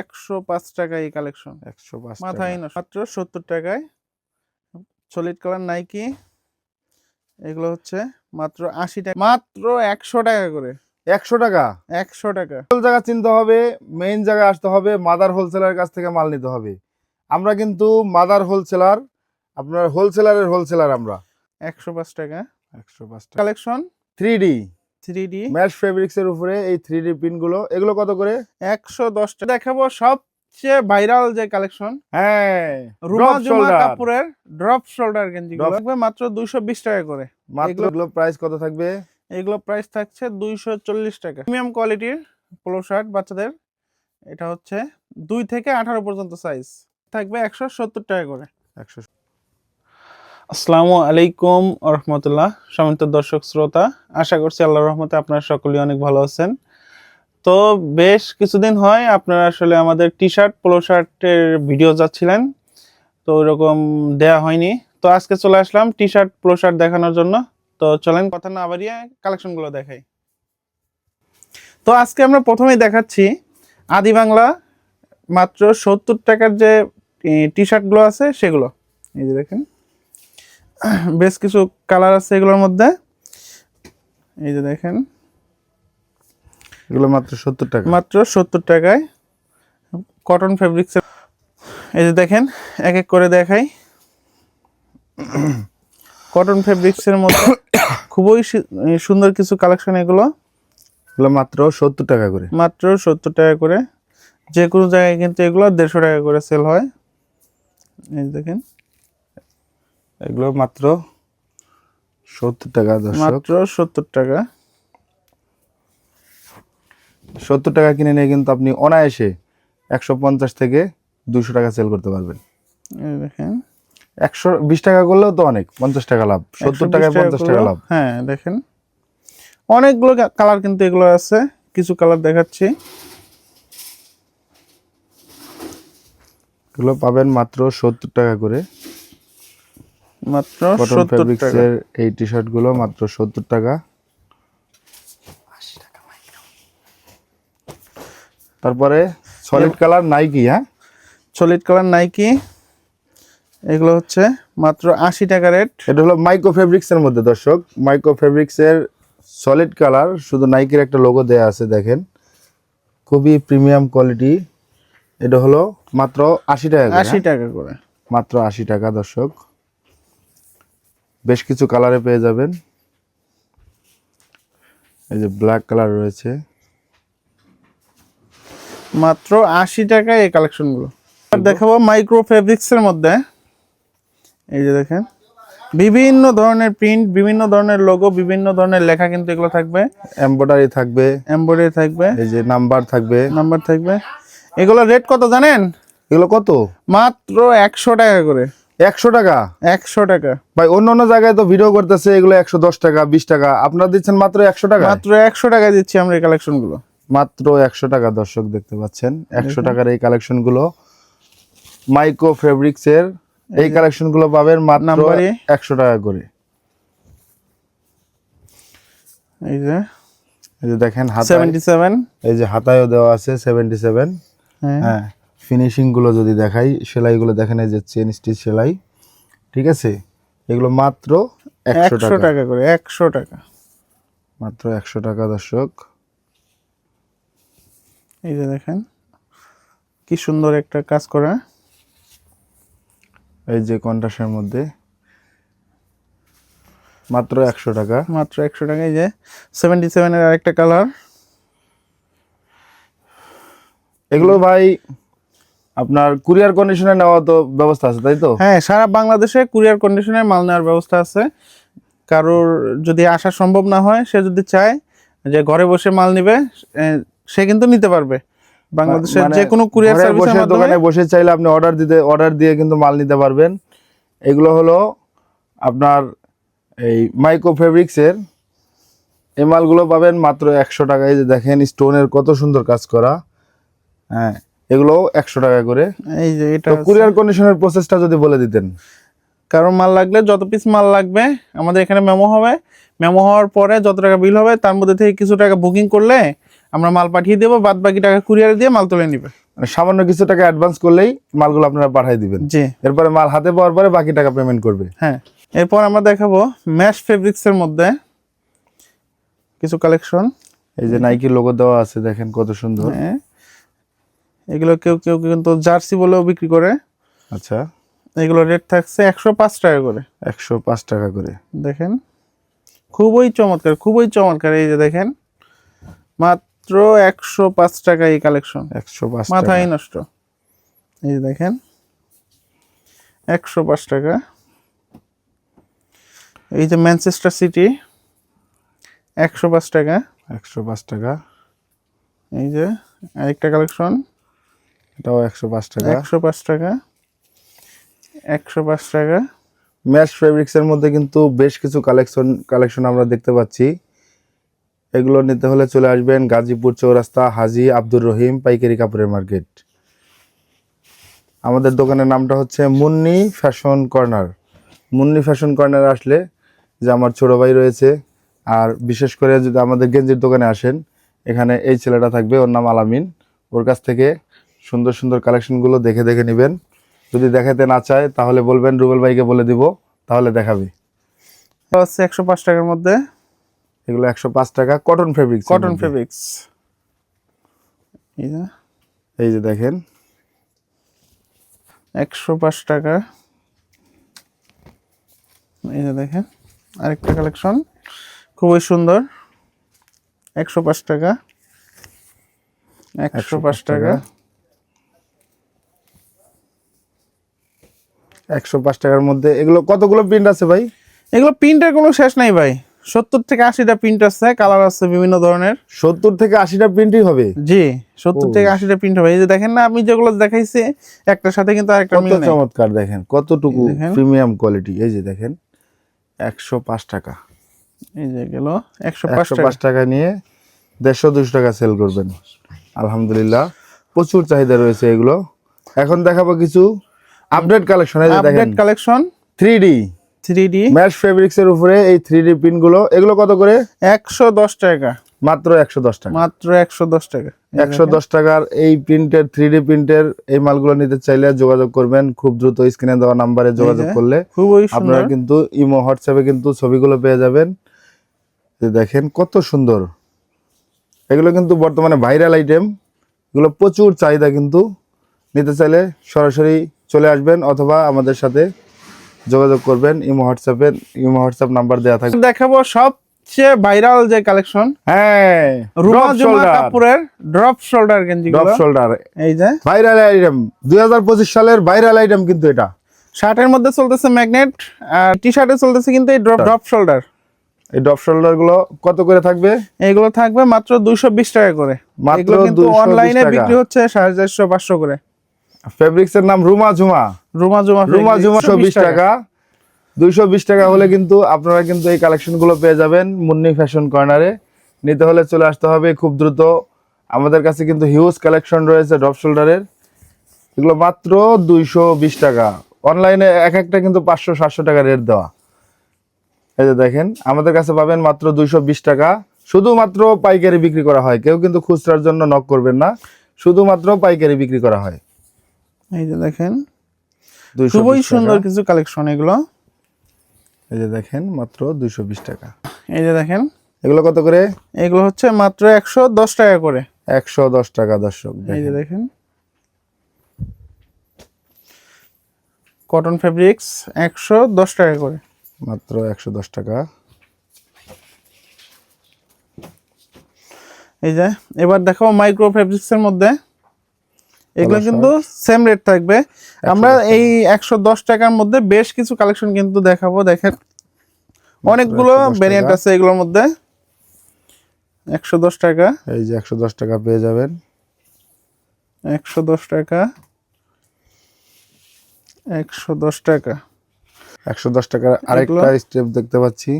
একশো পাঁচ টাকা এই কালেকশন একশো পাঁচ মাথায় না মাত্র সত্তর টাকায়। সলিড কালার নাইকি এগুলো হচ্ছে মাত্র আশি টাকা। মাত্র একশো টাকা করে। একশো টাকা? একশো টাকা। হোল জায়গা চিনতে হবে মেইন জায়গায় আসতে হবে মাদার হোলসেলার কাছ থেকে মাল নিতে হবে। আমরা কিন্তু মাদার হোলসেলার আপনার হোলসেলারের হোলসেলার আমরা। একশো পাঁচ টাকা। একশো পাঁচ টাকা। Collection three D three mesh fabrics এর উপরে এই থ্রি পিনগুলো এগুলো কত করে? একশো দশ টাকা। দেখাবো সবচেয়ে ভাইরাল যে কালেকশন হ্যাঁ রুমা জুমা shoulder। ড্রপ শোল্ডার গেঞ্জি Drop- থাকবে মাত্র দুইশো বিশ টাকা করে। মাত্র এগুলো- এগুলো প্রাইস কত থাকবে? এগুলো প্রাইস থাকছে দুইশো চল্লিশ টাকা। প্রিমিয়াম কোয়ালিটির পোলো শার্ট বাচ্চাদের। এটা হচ্ছে দুই থেকে আঠারো পর্যন্ত সাইজ থাকবে একশো সত্তর টাকা করে। একশো আসসালামু আলাইকুম রহমতুল্লাহ সমিত দর্শক শ্রোতা, আশা করছি আল্লাহ রহমতে আপনারা সকলেই অনেক ভালো আছেন। তো বেশ কিছুদিন হয় আপনারা আসলে আমাদের টি শার্ট পোলো শার্টের ভিডিও যাচ্ছিলেন, তো ওইরকম দেয়া হয়নি। তো আজকে চলে আসলাম টি শার্ট পোলো শার্ট দেখানোর জন্য। তো চলেন কথা না বাড়িয়ে কালেকশনগুলো দেখাই। তো আজকে আমরা প্রথমেই দেখাচ্ছি আদি বাংলা মাত্র সত্তর টাকার যে টি শার্টগুলো আছে সেগুলো। এই যে দেখেন। বেশ কিছু কালার আছে এগুলোর মধ্যে। এই যে দেখেন। এগুলো মাত্র সত্তর টাকা। মাত্র সত্তর টাকায় কটন ফেব্রিক্সের এই যে দেখেন এক এক করে দেখাই। কটন ফেব্রিক্সের মধ্যে খুবই সুন্দর কিছু কালেকশন এগুলো। এগুলো মাত্র সত্তর টাকা করে। মাত্র সত্তর টাকা করে। যে কোনো জায়গায় কিন্তু এগুলো দেড়শো টাকা করে সেল হয়। এই যে দেখেন। এগুলো মাত্র সত্তর টাকা মাত্র সত্তর টাকা। সত্তর টাকা কিনে নিয়ে কিন্তু আপনি অনায়াসে একশো পঞ্চাশ থেকে দুশো টাকা সেল করতে পারবেন। দেখেন। একশো বিশ টাকা করলেও তো অনেক পঞ্চাশ টাকা লাভ। সত্তর 120 টাকায় পঞ্চাশ টাকা লাভ। হ্যাঁ দেখেন। অনেকগুলো কালার কিন্তু এগুলো আছে কিছু কালার দেখাচ্ছি। এগুলো পাবেন মাত্র সত্তর টাকা করে। মাত্র কটন সত্তর টাকা। এই টি শার্টগুলো মাত্র সত্তর টাকা। তারপরে সলিড কালার নাইকি হ্যাঁ? সলিড কালার নাইকি এগুলো হচ্ছে মাত্র আশি টাকা রেট এটা হলো মাইক্রো ফেব্রিক্স এর মধ্যে দর্শক। মাইক্রো ফেব্রিক্স এর সলিড কালার শুধু নাইকির একটা লোগো দেয়া আছে দেখেন। খুবই প্রিমিয়াম কোয়ালিটি এটা হলো মাত্র আশি টাকা আশি হ্যাঁ? টাকা করে। মাত্র আশি টাকা দর্শক। বেশ কিছু কালারে পেয়ে যাবেন। এই যে ব্ল্যাক কালার রয়েছে। মাত্র আশি টাকায় এই কালেকশনগুলো। আর দেখাবো মাইক্রো ফেব্রিক্স এর মধ্যে। এই যে দেখেন। বিভিন্ন ধরনের প্রিন্ট বিভিন্ন ধরনের লোগো বিভিন্ন ধরনের লেখা কিন্তু এগুলো থাকবে। এমব্রয়ডারি থাকবে। এমব্রয়ডারি থাকবে। এই যে নাম্বার থাকবে। নাম্বার থাকবে। এগুলো রেট কত জানেন? এগুলো কত? মাত্র একশো টাকা করে। একশো টাকা? একশো টাকা। ভাই অন্য অন্য জায়গায় তো ভিডিও করতেছে এগুলো একশো দশ টাকা বিশ টাকা। আপনারা দিচ্ছেন মাত্র একশো টাকা? মাত্র একশো টাকা দিচ্ছি আমরা এই কালেকশনগুলো মাত্র একশো টাকা দর্শক দেখতে পাচ্ছেন। একশো টাকার এই কালেকশনগুলো মাইক্রো ফেব্রিক্স এর এই কালেকশনগুলো পাবেন মাত্র? একশো টাকা করে। এই যে। এই যে দেখেন হাতায়। সেভেন্টি সেভেন এই যে হাতায়ও দেওয়া আছে সেভেন্টি সেভেন হ্যাঁ। হ্যাঁ ফিনিশিংগুলো যদি দেখাই সেলাইগুলো দেখেন এই যে চেন স্টিচ সেলাই ঠিক আছে? এগুলো মাত্র একশো টাকা। করে একশো টাকা। মাত্র একশো টাকা দর্শক। এই যে দেখেন কি সুন্দর একটা কাজ করা এই যে কন্ট্রাস্টের মধ্যে মাত্র একশো টাকা। মাত্র একশো টাকা এই যে সেভেন্টি সেভেনের আরেকটা কালার এগুলো ভাই আপনার কুরিয়ার কন্ডিশনে নেওয়া তো ব্যবস্থা আছে তাই তো? হ্যাঁ সারা বাংলাদেশে কুরিয়ার কন্ডিশনে মাল নেওয়ার ব্যবস্থা আছে। কারোর যদি আসা সম্ভব না হয় সে যদি চায় যে ঘরে বসে মাল নিবে সে কিন্তু নিতে পারবে। বাংলাদেশের মানে যে কোনো কুরিয়ার সার্ভিসের মাধ্যমে দোকানে বসে চাইলে আপনি অর্ডার দিতে অর্ডার দিয়ে কিন্তু মাল নিতে পারবেন। এগুলো হলো আপনার এই মাইক্রো ফেব্রিক্সের এই মালগুলো পাবেন মাত্র একশো টাকা। এই যে দেখেন স্টোনের কত সুন্দর কাজ করা। হ্যাঁ এগুলো একশো টাকা করে। এই যে এটা কুরিয়ার কন্ডিশনের প্রসেসটা যদি বলে দিতেন। কারও মাল লাগলে যত পিস মাল লাগবে আমাদের এখানে মেমো হবে। মেমো হওয়ার পরে যত টাকা বিল হবে তার মধ্যে থেকে কিছু টাকা বুকিং করলে আমরা মাল পাঠিয়ে দেবো বাদ বাকি টাকা কুরিয়ারে দিয়ে মাল তুলে নিবে। মানে সামান্য কিছু টাকা অ্যাডভান্স করলেই মালগুলো আপনারা পাঠিয়ে দিবেন। জি। এরপরে মাল হাতে পাওয়ার পরে বাকি টাকা পেমেন্ট করবে। হ্যাঁ। এরপর আমরা দেখাবো ম্যাশ ফেব্রিক্সের মধ্যে কিছু কালেকশন এই যে নাইকির লোগো দেওয়া আছে দেখেন কত সুন্দর। হ্যাঁ। এগুলো কেউ কেউ কিন্তু জার্সি বলেও বিক্রি করে। আচ্ছা। এগুলো রেট থাকছে একশো পাঁচ টাকা করে। একশো পাঁচ টাকা করে। দেখেন খুবই চমৎকার খুবই চমৎকার এই যে দেখেন। মাত্র একশো পাঁচ টাকা এই কালেকশন একশো পাঁচ মাথায় নষ্ট। এই যে দেখেন একশো পাঁচ টাকা। এই যে ম্যানচেস্টার সিটি একশো পাঁচ টাকা। একশো পাঁচ টাকা। এই যে আরেকটা কালেকশন এটাও একশো পাঁচ টাকা। একশো পাঁচ টাকা। একশো পাঁচ টাকা। ম্যাশ ফেব্রিক্সের মধ্যে কিন্তু বেশ কিছু কালেকশন কালেকশন আমরা দেখতে পাচ্ছি। এগুলো নিতে হলে চলে আসবেন গাজীপুর চৌরাস্তা হাজি আব্দুর রহিম পাইকারি কাপড়ের মার্কেট। আমাদের দোকানের নামটা হচ্ছে Munni fashion corner. Munni fashion corner আসলে যে আমার ছোট ভাই রয়েছে আর বিশেষ করে যদি আমাদের গেঞ্জির দোকানে আসেন এখানে এই ছেলেটা থাকবে ওর নাম আলামিন। ওর কাছ থেকে সুন্দর সুন্দর কালেকশনগুলো দেখে দেখে নেবেন। যদি দেখাতে না চায় তাহলে বলবেন রুবেল ভাইকে বলে দিব তাহলে দেখাবে। হচ্ছে একশো পাঁচ টাকার মধ্যে। এগুলো একশো পাঁচ টাকা কটন ফেব্রিক কটন ফেব্রিক্স এই যে। এই যে দেখেন। একশো পাঁচ টাকা। এই যে দেখেন আরেকটা কালেকশন। খুবই সুন্দর। একশো পাঁচ টাকা। একশো পাঁচ টাকা। একশো পাঁচ টাকার মধ্যে। এগুলো কতগুলো প্রিন্ট আছে ভাই? এগুলো প্রিন্টের কোনো শেষ নাই ভাই। সত্তর থেকে আশিটা প্রিন্ট আছে কালার আছে বিভিন্ন ধরনের। সত্তর থেকে আশিটা প্রিন্টই হবে? জি সত্তর থেকে আশিটা প্রিন্ট হবে। এই যে দেখেন না আমি যেগুলো দেখাইছি একটার সাথে কিন্তু আরেকটা মিল নেই। চমৎকার দেখেন কতটুকু প্রিমিয়াম কোয়ালিটি এই যে দেখেন একশো পাঁচ টাকা। এই যে গেল একশো পাঁচ একশো টাকা পাঁচ টাকা নিয়ে দেড়শো দুশো টাকা সেল করবেন। আলহামদুলিল্লাহ প্রচুর চাহিদা রয়েছে এগুলো। এখন দেখাবো কিছু আপডেট কালেকশন এই যে দেখেন। Update collection three D three D mesh fabrics এর উপরে এই থ্রি ডি প্রিন্টগুলো এগুলো কত করে? একশো দশ টাকা। মাত্র একশো দশ টাকা। মাত্র একশো দশ টাকা। এই একশো দশ টাকার এই প্রিন্টের থ্রি ডি প্রিন্টের এই মালগুলো নিতে চাইলে যোগাযোগ করবেন খুব দ্রুত স্ক্রিনে দেওয়া নাম্বারে যোগাযোগ করলে। আপনারা কিন্তু ইমো হোয়াটসঅ্যাপে কিন্তু ছবিগুলো পেয়ে যাবেন। যে দেখেন কত সুন্দর। এগুলো কিন্তু বর্তমানে ভাইরাল আইটেম এগুলো প্রচুর চাহিদা কিন্তু। নিতে চাইলে সরাসরি চলে আসবেন অথবা আমাদের সাথে যোগাযোগ করবেন। ইমো হোয়াটসঅ্যাপে ইমো হোয়াটসঅ্যাপ নাম্বার দেওয়া থাকবে। দেখাবো সবচেয়ে ভাইরাল যে কালেকশন হ্যাঁ রুমা জুমা কাপুরের ড্রপ শোল্ডার গেঞ্জি ড্রপ শোল্ডার এই যে। ভাইরাল আইটেম দুই সালের ভাইরাল আইটেম কিন্তু এটা। শার্টের মধ্যে চলতেছে ম্যাগনেট আর টি শার্টে চলতেছে কিন্তু এই ড্রপ ড্রপ শোল্ডার এই ড্রপ শোল্ডারগুলো কত করে থাকবে? এইগুলো থাকবে মাত্র দুইশো বিশ টাকা করে। মাত্র এগুলো কিন্তু অনলাইনে বিক্রি হচ্ছে সাড়ে চারশো পাঁচশো করে। ফেব্রিক্স এর নাম রুমা ঝুমা। রুমা জুমা রুমা ঝুমা বিশ টাকা। দুইশো বিশ টাকা হলে কিন্তু আপনারা কিন্তু এই কালেকশনগুলো পেয়ে যাবেন মুন্নি ফ্যাশন কর্নারে। নিতে হলে চলে আসতে হবে খুব দ্রুত। আমাদের কাছে কিন্তু হিউজ কালেকশন রয়েছে ড্রপ শোল্ডারের এগুলো মাত্র দুইশো বিশ টাকা। অনলাইনে এক একটা কিন্তু পাঁচশো সাতশো টাকা রেট দেওয়া। এই যে দেখেন আমাদের কাছে পাবেন মাত্র দুইশো বিশ টাকা। শুধুমাত্র পাইকারি বিক্রি করা হয়। কেউ কিন্তু খুচরার জন্য নক করবেন না। শুধুমাত্র পাইকারি বিক্রি করা হয়। এই যে দেখেন। 220 খুবই সুন্দর কিছু কালেকশন এগুলো। এই যে দেখেন মাত্র দুইশো বিশ টাকা। এই যে দেখেন। এগুলো কত করে? এগুলো হচ্ছে মাত্র একশো দশ টাকা করে। একশো দশ টাকা দর্শক এই যে দেখেন। কটন ফেব্রিক্স একশো দশ টাকা করে। মাত্র একশো দশ টাকা। এই যে এবার দেখো মাইক্রো ফেব্রিক্স এর মধ্যে। এগুলো কিন্তু সেম রেট থাকবে। আমরা এই একশো দশ টাকার মধ্যে বেশ কিছু কালেকশন কিন্তু দেখাবো দেখেন। অনেকগুলো 110 ভেরিয়েন্ট আছে এগুলোর মধ্যে। একশো দশ টাকা। এই যে একশো দশ টাকা পেয়ে যাবেন। একশো দশ টাকা। একশো দশ টাকা। একশো দশ টাকার আরেকটা স্টেপ দেখতে পাচ্ছি।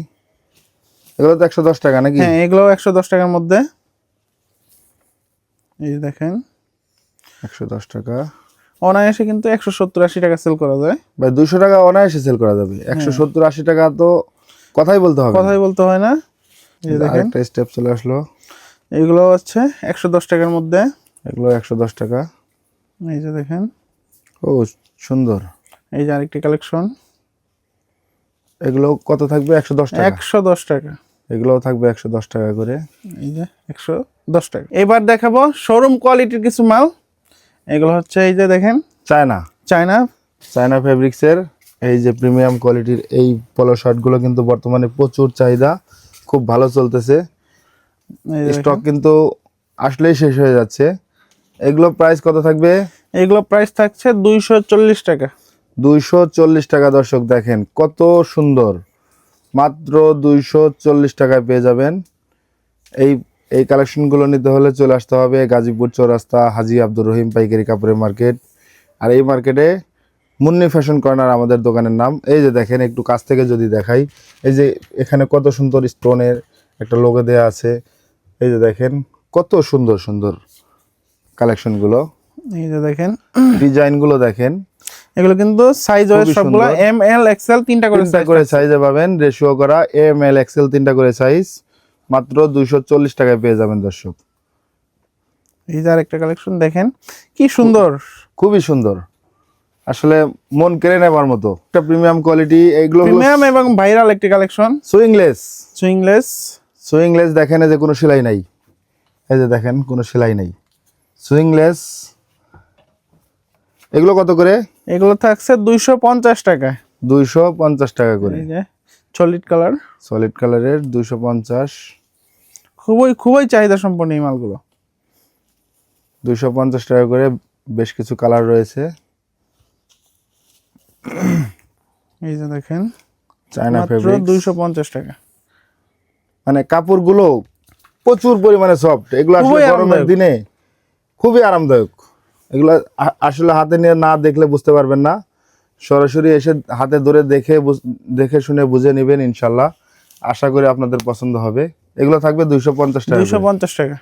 এগুলো তো একশো দশ টাকা নাকি? হ্যাঁ এগুলো একশো দশ টাকার মধ্যে। এই দেখেন। একশো দশ টাকা। অনায়াসে কিন্তু একশো সত্তর আশি টাকা সেল করা যায়। বা দুশো টাকা অনায়াসে সেল করা যাবে। একশো সত্তর আশি টাকা তো কথাই বলতে হবে কথাই বলতে হয় না। এই দেখেন। আরেকটা স্টেপ চলে আসলো। এগুলো হচ্ছে একশো দশ টাকার মধ্যে। এগুলো একশো দশ টাকা। এই যে দেখেন। ও সুন্দর। এই যে আরেকটি কালেকশন এগুলো কত থাকবে? একশো দশ টাকা। একশো দশ টাকা। এগুলোও থাকবে একশো দশ টাকা করে। এই যে একশো দশ টাকা। এবার দেখাবো শোরুম কোয়ালিটির কিছু মাল। এগুলো হচ্ছে এই যে দেখেন চায়না। চায়না। চায়না ফেব্রিক্সের এই যে প্রিমিয়াম কোয়ালিটির এই পলো শার্টগুলো কিন্তু বর্তমানে প্রচুর চাহিদা খুব ভালো চলতেছে। স্টক কিন্তু আসলেই শেষ হয়ে যাচ্ছে। এগুলো প্রাইস কত থাকবে? এগুলো প্রাইস থাকছে দুইশো চল্লিশ টাকা। দুইশো চল্লিশ টাকা দর্শক দেখেন কত সুন্দর। মাত্র দুইশো চল্লিশ টাকায় পেয়ে যাবেন। এই এই কালেকশনগুলো নিতে হলে চলে আসতে হবে গাজীপুর চৌরাস্তা হাজি আব্দুর রহিম পাইকারি কাপড়ের মার্কেট আর এই মার্কেটে মুন্নি ফ্যাশন কর্নার আমাদের দোকানের নাম। এই যে দেখেন একটু কাছ থেকে যদি দেখাই এই যে এখানে কত সুন্দর স্টোনের একটা লোগো দেওয়া আছে। এই যে দেখেন কত সুন্দর সুন্দর কালেকশনগুলো এই যে দেখেন। ডিজাইনগুলো দেখেন। এগুলো কিন্তু সাইজ হয় সবগুলো। এম এল এক্সেল তিনটা করে তিনটা করে। সাইজে পাবেন রেশিও করা এম এল এক্সেল তিনটা করে সাইজ মাত্র দুইশো চল্লিশ টাকায় পেয়ে যাবেন দর্শক। এই যে আরেকটা কালেকশন দেখেন কি সুন্দর। খুবই সুন্দর। আসলে মন কেড়ে নেবার মতো। একটা প্রিমিয়াম কোয়ালিটি এইগুলো প্রিমিয়াম এবং ভাইরাল একটি কালেকশন সুইংলেস সুইংলেস সুইংলেস দেখেন এই যে কোনো সেলাই নাই। এই যে দেখেন কোনো সেলাই নাই। সুইংলেস এগুলো কত করে? এগুলো থাকছে দুইশো পঞ্চাশ টাকা দুইশো পঞ্চাশ টাকা করে। সলিড কালার সলিড কালারের দুইশো পঞ্চাশ। খুবই খুবই চাহিদা সম্পন্ন এই মালগুলো। দুইশো পঞ্চাশ টাকা করে বেশ কিছু কালার রয়েছে। এই যে দেখেন চায়না ফেব্রিক দুইশো পঞ্চাশ টাকা। মানে কাপড়গুলো প্রচুর পরিমাণে সফট এগুলো আসলে গরমের দিনে খুবই আরামদায়ক। এগুলো আসলে হাতে নিয়ে না দেখলে বুঝতে পারবেন না। সরাসরি এসে হাতে ধরে দেখে দেখে শুনে বুঝে নেবেন ইনশাল্লাহ। আশা করি আপনাদের পছন্দ হবে। এগুলো থাকবে দুইশো পঞ্চাশ টাকা দুইশো পঞ্চাশ টাকা।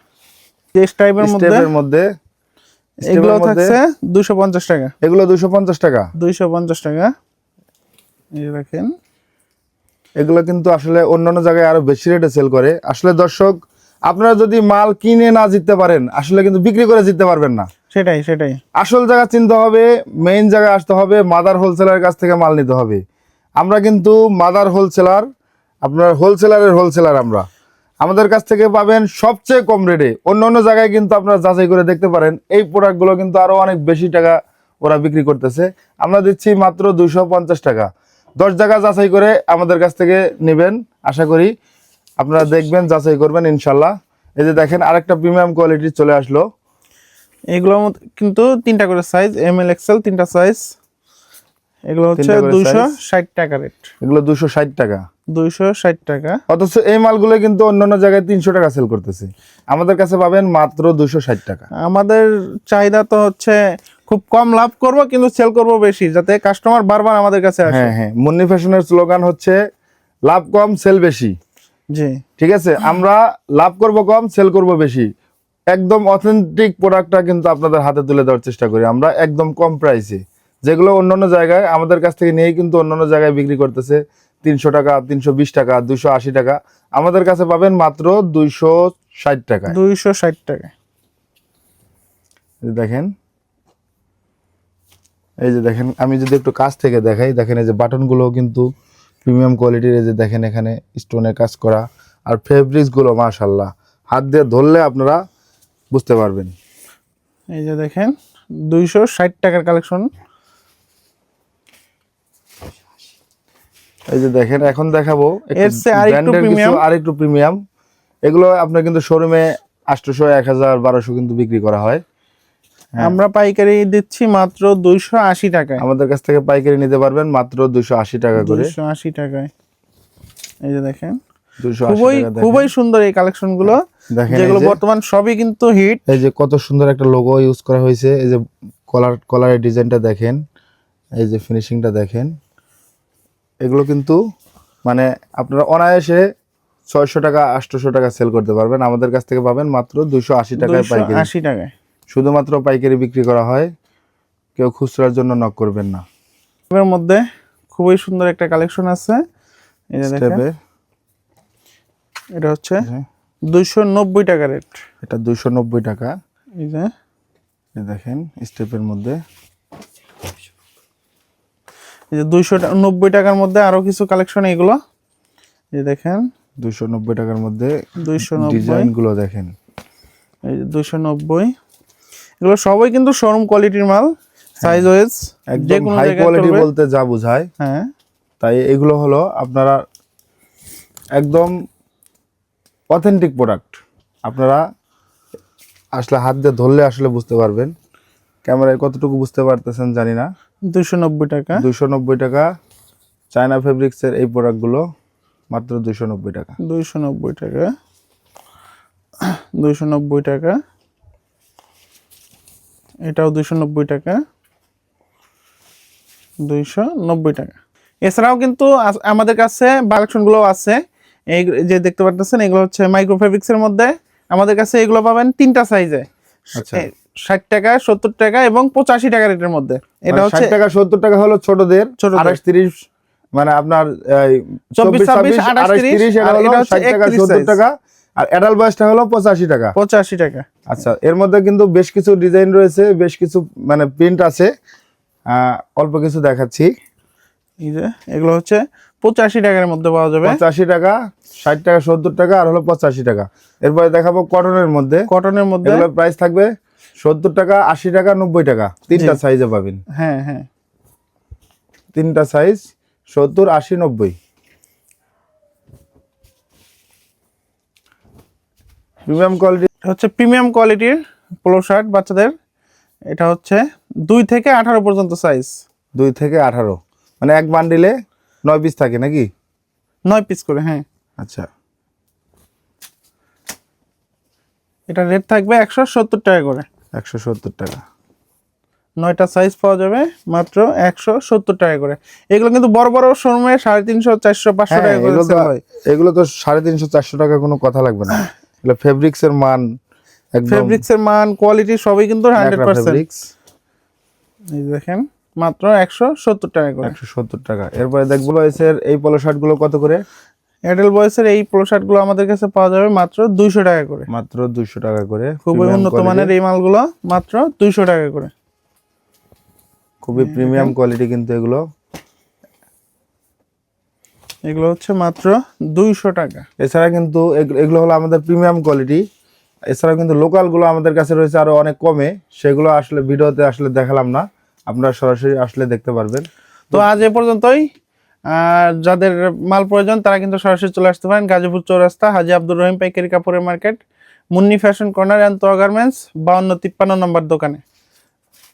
টেস্ট টাইপের মধ্যে মধ্যে এগুলো থাকছে দুইশো পঞ্চাশ টাকা। এগুলো দুইশো পঞ্চাশ টাকা। দুইশো পঞ্চাশ টাকা। এই দেখেন। এগুলো কিন্তু আসলে অন্যান্য জায়গায় আরও বেশি রেটে সেল করে। আসলে দর্শক আপনারা যদি মাল কিনে না জিততে পারেন আসলে কিন্তু বিক্রি করে জিততে পারবেন না। সেটাই সেটাই। আসল জায়গা চিনতে হবে মেইন জায়গায় আসতে হবে মাদার হোলসেলার কাছ থেকে মাল নিতে হবে। আমরা কিন্তু মাদার হোলসেলার আপনার হোলসেলারের হোলসেলার আমরা। আমাদের কাছ থেকে পাবেন সবচেয়ে কম রেটে অন্য অন্য জায়গায় কিন্তু আপনারা যাচাই করে দেখতে পারেন। এই প্রোডাক্টগুলো কিন্তু আরও অনেক বেশি টাকা ওরা বিক্রি করতেছে। আমরা দিচ্ছি মাত্র দুশো টাকা। দশ জায়গা যাচাই করে আমাদের কাছ থেকে নেবেন। আশা করি আপনারা দেখবেন, যাচাই করবেন ইনশাল্লাহ। এই যে দেখেন, আরেকটা প্রিমিয়াম কোয়ালিটি চলে আসলো। এগুলোর মধ্যে কিন্তু তিনটা করে সাইজ এম এল এক্সেল তিনটা সাইজ এগুলো হচ্ছে দুইশো ষাট টাকা রেট এগুলো দুশো ষাট টাকা। দুইশো ষাট টাকা। অথচ এই মালগুলো কিন্তু অন্যান্য জায়গায় তিনশো টাকা সেল করতেছে। আমাদের কাছে পাবেন মাত্র দুশো ষাট টাকা। আমাদের চাহিদা তো হচ্ছে খুব কম লাভ করব কিন্তু সেল করব বেশি যাতে কাস্টমার বারবার আমাদের কাছে আসে। হ্যাঁ হ্যাঁ মুন্নি ফ্যাশনের স্লোগান হচ্ছে লাভ কম সেল বেশি। জি। ঠিক আছে? আমরা লাভ করব কম সেল করব বেশি। একদম অথেন্টিক প্রোডাক্টটা কিন্তু আপনাদের হাতে তুলে দেওয়ার চেষ্টা করি। আমরা একদম কম প্রাইসে যেগুলো অন্যান্য জায়গায় আমাদের কাছ থেকে নিয়েই কিন্তু অন্যান্য জায়গায় বিক্রি করতেছে। তিনশো টাকা তিনশো বিশ টাকা দুশো আশি টাকা। আমাদের কাছে পাবেন মাত্র দুইশো ষাট টাকা দুইশো ষাট টাকা এই যে দেখেন। এই যে দেখেন আমি যদি একটু কাছ থেকে দেখাই দেখেন এই যে বাটনগুলো কিন্তু প্রিমিয়াম কোয়ালিটির এই যে দেখেন এখানে স্টোনের কাজ করা। আর ফেব্রিক্সগুলো মাশাল্লাহ হাত দিয়ে ধরলে আপনারা বুঝতে পারবেন। এই যে দেখেন দুইশো ষাট টাকার কালেকশন এই যে দেখেন এখন দেখাবো আর একটু প্রিমিয়াম এগুলো আপনার কিন্তু শোরুমে আটশোশো এক হাজার বারোশো কিন্তু বিক্রি করা হয়। হ্যাঁ। আমরা পাইকারি দিচ্ছি মাত্র দুইশো আশি টাকায়। আমাদের কাছ থেকে পাইকারি নিতে পারবেন মাত্র দুইশো আশি টাকা করে। দুইশো আশি টাকায়। এই যে দেখেন খুবই খুবই সুন্দর এই কালেকশনগুলো যেগুলো বর্তমান সবই কিন্তু হিট এই যে কত সুন্দর একটা লোগো ইউজ করা হয়েছে। এই যে কলার কলারের ডিজাইনটা দেখেন। এই যে ফিনিশিংটা দেখেন। এগুলো কিন্তু মানে আপনারা অনায়াসে ছয়শো টাকা আটশোশো টাকা সেল করতে পারবেন। আমাদের কাছ থেকে পাবেন মাত্র দুশো আশি টাকায় পাইকারি। আশি টাকায়। শুধুমাত্র পাইকারি বিক্রি করা হয়। কেউ খুচরার জন্য নক করবেন না। এর মধ্যে খুবই সুন্দর একটা কালেকশন আছে। এই যে দেখেন। এটা হচ্ছে দুইশো নব্বই টাকা রেট। এটা দুইশো নব্বই টাকা। এই যে। দেখেন স্টেপের মধ্যে। এই যে দুইশো নব্বই টাকার মধ্যে আরও কিছু কালেকশন এগুলো। এই যে দেখেন। দুশো নব্বই টাকার মধ্যে দুইশো নব্বই। ডিজাইনগুলো দেখেন। এই যে দুইশো নব্বই। এগুলো সবই কিন্তু শোরুম কোয়ালিটির মাল সাইজ ওয়েজ একদম হাই কোয়ালিটি বলতে যা বোঝায়। হ্যাঁ। তাই এগুলো হলো আপনারা একদম অথেন্টিক প্রোডাক্ট আপনারা আসলে হাত দিয়ে ধরলে আসলে বুঝতে পারবেন। ক্যামেরায় কতটুকু বুঝতে পারতেছেন জানি না। দুইশো নব্বই টাকা। দুইশো নব্বই টাকা। চায়না ফেব্রিক্সের এই প্রোডাক্টগুলো মাত্র দুইশো নব্বই টাকা। দুইশো নব্বই টাকা। দুইশো নব্বই টাকা। এটাও দুইশো নব্বই টাকা। দুইশো নব্বই টাকা। এছাড়াও কিন্তু আমাদের কাছে কালেকশনগুলো আছে। এই যে দেখতে পাচ্ছেন এগুলো হচ্ছে মাইক্রো ফেব্রিক্সের মধ্যে। আমাদের কাছে এগুলো পাবেন তিনটা সাইজে আচ্ছা। ষাট টাকা সত্তর টাকা এবং পঁচাশি টাকা রেটের মধ্যে। এটা মানে হচ্ছে টাকা সত্তর টাকা হলো ছোটদের। আঠাশ তিরিশ মানে আপনার চব্বিশ, ছাব্বিশ, আঠাশ, তিরিশ, এটা ষাট টাকা সত্তর টাকা। আর অ্যাডাল বয়সটা হলো পঁচাশি টাকা। পঁচাশি টাকা। আচ্ছা এর মধ্যে কিন্তু বেশ কিছু ডিজাইন রয়েছে বেশ কিছু মানে প্রিন্ট আছে। আহ, অল্প কিছু দেখাচ্ছি। এই যে এগুলো হচ্ছে পঁচাশি টাকার মধ্যে পাওয়া যাবে। পঁচাশি টাকা ষাট টাকা সত্তর টাকা আর হলো পঁচাশি টাকা। এরপরে দেখাবো কটনের মধ্যে। কটনের মধ্যে প্রাইস থাকবে সত্তর টাকা আশি টাকা নব্বই টাকা। তিনটা সাইজে পাবেন। হ্যাঁ হ্যাঁ। তিনটা সাইজ সত্তর আশি নব্বই। প্রিমিয়াম কোয়ালিটি হচ্ছে প্রিমিয়াম কোয়ালিটির পোলো শার্ট বাচ্চাদের। এটা হচ্ছে দুই থেকে আঠারো পর্যন্ত সাইজ দুই থেকে আঠারো। মানে এক বান্ডিলে নয় পিস থাকে নাকি? নয় পিস করে হ্যাঁ। আচ্ছা। এটা রেট থাকবে একশো সত্তর টাকা করে। একশো সত্তর টাকা। নয়টা সাইজ পাওয়া যাবে মাত্র একশো সত্তর টাকা করে। এগুলো কিন্তু বড় বড় শোরুমে সাড়ে তিনশো চারশো পাঁচশো হ্যাঁ, টাকা করে এগুলো তো সাড়ে তিনশো চারশো টাকা কোনো কথা লাগবে না। এগুলো ফেব্রিক্স এর মান একদম ফেব্রিক্স এর মান কোয়ালিটি সবই কিন্তু হান্ড্রেড পার্সেন্ট এই দেখেন। মাত্র একশো সত্তর টাকা করে। একশো সত্তর টাকা। এরপরে দেখব এসের এই পলো শার্টগুলো কত করে? এয়ারটেল বয়সের এই পোলো শার্টগুলো আমাদের কাছে পাওয়া যাবে মাত্র দুইশো টাকা করে। মাত্র দুইশো টাকা করে। খুবই উন্নত মানের এই মালগুলো মাত্র দুইশো টাকা করে। খুবই প্রিমিয়াম কোয়ালিটি কিন্তু এগুলো। এগুলো হচ্ছে মাত্র দুইশো টাকা। এছাড়া কিন্তু এগুলো হলো আমাদের প্রিমিয়াম কোয়ালিটি এছাড়া কিন্তু লোকালগুলো আমাদের কাছে রয়েছে আরও অনেক কমে। সেগুলো আসলে ভিডিওতে আসলে দেখালাম না। আপনারা সরাসরি আসলে দেখতে পারবেন। তো আজ এ পর্যন্তই। যাদের মাল প্রয়োজন, তারা কিন্তু সরাসরি চলে আসতে পারেন গাজীপুর চৌরাস্তা, হাজি আব্দুর রহিম পাইকারি কাপড়ের market, Munni fashion corner and Toya garments, বাউন্ন তিপ্পান্ন নম্বর দোকানে।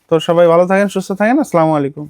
তো সবাই ভালো থাকেন, সুস্থ থাকেন। আসসালামু আলাইকুম।